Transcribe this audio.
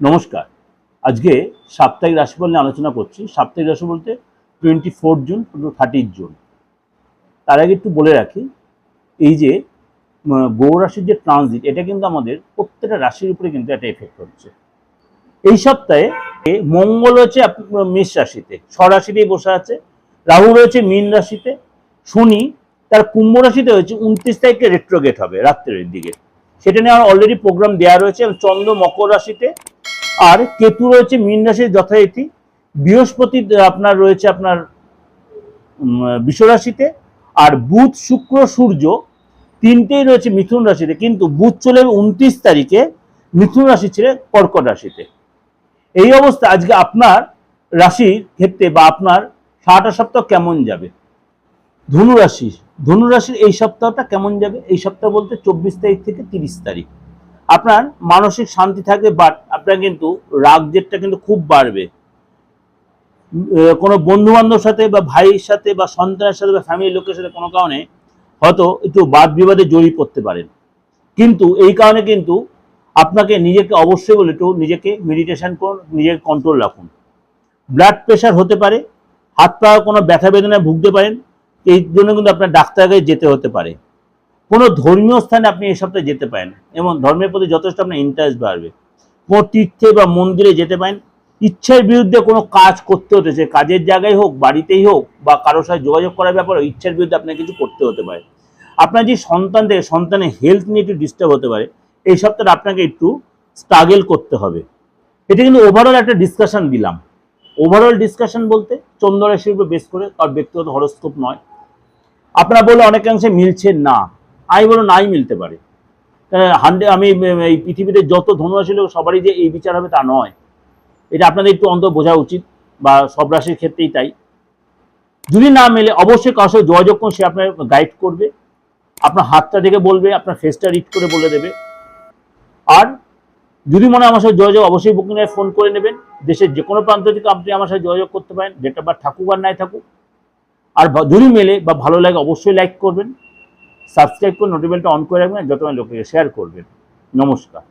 নমস্কার। আজকে সাপ্তাহিক রাশিফল নিয়ে আলোচনা করছি। সাপ্তাহিক রাশি বলতে twenty four June to thirty June. তার আগে একটু বলে রাখি, এই যে রাশির যে ট্রানজিট এটা কিন্তু আমাদের প্রত্যেকটা রাশির উপরে কিন্তু একটা এফেক্ট হচ্ছে। এই সপ্তাহে মঙ্গল হচ্ছে মেষ রাশিতে স্বরাশিতেই বসে আছে। রাহু রয়েছে মীন রাশিতে। শনি তার কুম্ভ রাশিতে হয়েছে, উনত্রিশ তারিখে রেট্রোগেট হবে, রাত্রের দিকে। সেটা নিয়ে আমার অলরেডি প্রোগ্রাম দেওয়া রয়েছে চন্দ্র মকর রাশিতে আর কেতু রয়েছে মীন রাশির যথারীতি। বৃহস্পতি আপনার রয়েছে আপনার বিশ্ব রাশিতে, আর বুধ, শুক্র, সূর্য তিনটেই রয়েছে মিথুন রাশিতে। কিন্তু বুধ চলে উনত্রিশ তারিখে মিথুন রাশি ছেড়ে কর্কট রাশিতে। এই অবস্থা আজকে আপনার রাশির ক্ষেত্রে বা আপনার সারাটা সপ্তাহ কেমন যাবে? ধনু রাশি ধনু রাশির এই সপ্তাহটা কেমন যাবে? এই সপ্তাহ বলতে চব্বিশ তারিখ থেকে তিরিশ তারিখ। আপনার মানসিক শান্তি থাকবে বাট আপনার কিন্তু রাগ জেটটা কিন্তু খুব বাড়বে। কোনো বন্ধু বান্ধবের সাথে বা ভাইয়ের সাথে বা সন্তানের সাথে বা ফ্যামিলির লোকের সাথে কোনো কারণে হয়তো একটু বাদ বিবাদে জড়িয়ে পড়তে পারেন। কিন্তু এই কারণে কিন্তু আপনাকে নিজেকে অবশ্যই বলে একটু নিজেকে মেডিটেশন করুন নিজেকে কন্ট্রোল রাখুন। ব্লাড প্রেশার হতে পারে, হাত পা কোনো ব্যথা বেদনায় ভুগতে পারেন, এই জন্য কিন্তু আপনার ডাক্তারের কাছে যেতে হতে পারে। কোনো ধর্মীয় স্থানে আপনি এই সপ্তাহে যেতে পারেন। এবং ধর্মের প্রতি যথেষ্ট আপনার ইন্টারেস্ট বাড়বে। কোনো তীর্থে বা মন্দিরে যেতে পারেন। ইচ্ছার বিরুদ্ধে কোনো কাজ করতে হতে, সে কাজের জায়গায় হোক, বাড়িতেই হোক, বা কারোর সাথে যোগাযোগ করার ব্যাপারে ইচ্ছার বিরুদ্ধে আপনাকে কিছু করতে হতে পারে। আপনার যে সন্তান থেকে, সন্তানের হেলথ নিয়ে একটু ডিস্টার্ব হতে পারে, এই সপ্তাহে আপনাকে একটু স্ট্রাগল করতে হবে। এটা কিন্তু ওভারঅল একটা ডিসকাশন দিলাম। ওভারঅল ডিসকাশন বলতে চন্দ্রাশির উপর বেস করে আর ব্যক্তিগত হরস্কোপ নয়। আপনারা বলে অনেকাংশে মিলছে না। আমি বলো, নাই মিলতে পারে। হান্ড্রেড আমি এই পৃথিবীতে যত ধনুরাশি লোক, সবারই যে এই বিচার হবে তা নয়। এটা আপনাদের একটু অন্তত বোঝা উচিত, বা সব রাশির ক্ষেত্রেই তাই। যদি না মেলে, অবশ্যই কারোর সাথে যোগাযোগ করুন, সে আপনার গাইড করবে। আপনার হাতটা দেখে বলবে, আপনার ফেসটা রিড করে বলে দেবে। আর যদি মনে হয় আমার সাথে যোগাযোগ, অবশ্যই বুকিং ফোন করে নেবেন। দেশের যে কোনো প্রান্ত থেকে আপনি আমার সাথে যোগাযোগ করতে পারেন, যেটা বা থাকুক আর নাই থাকুক। আর যদি মেলে বা ভালো লাগে, অবশ্যই লাইক করবেন। সাবস্ক্রাইব করে নোটিফিকেশনটা অন করে রাখবেন যত লোকে শেয়ার করবেন। নমস্কার।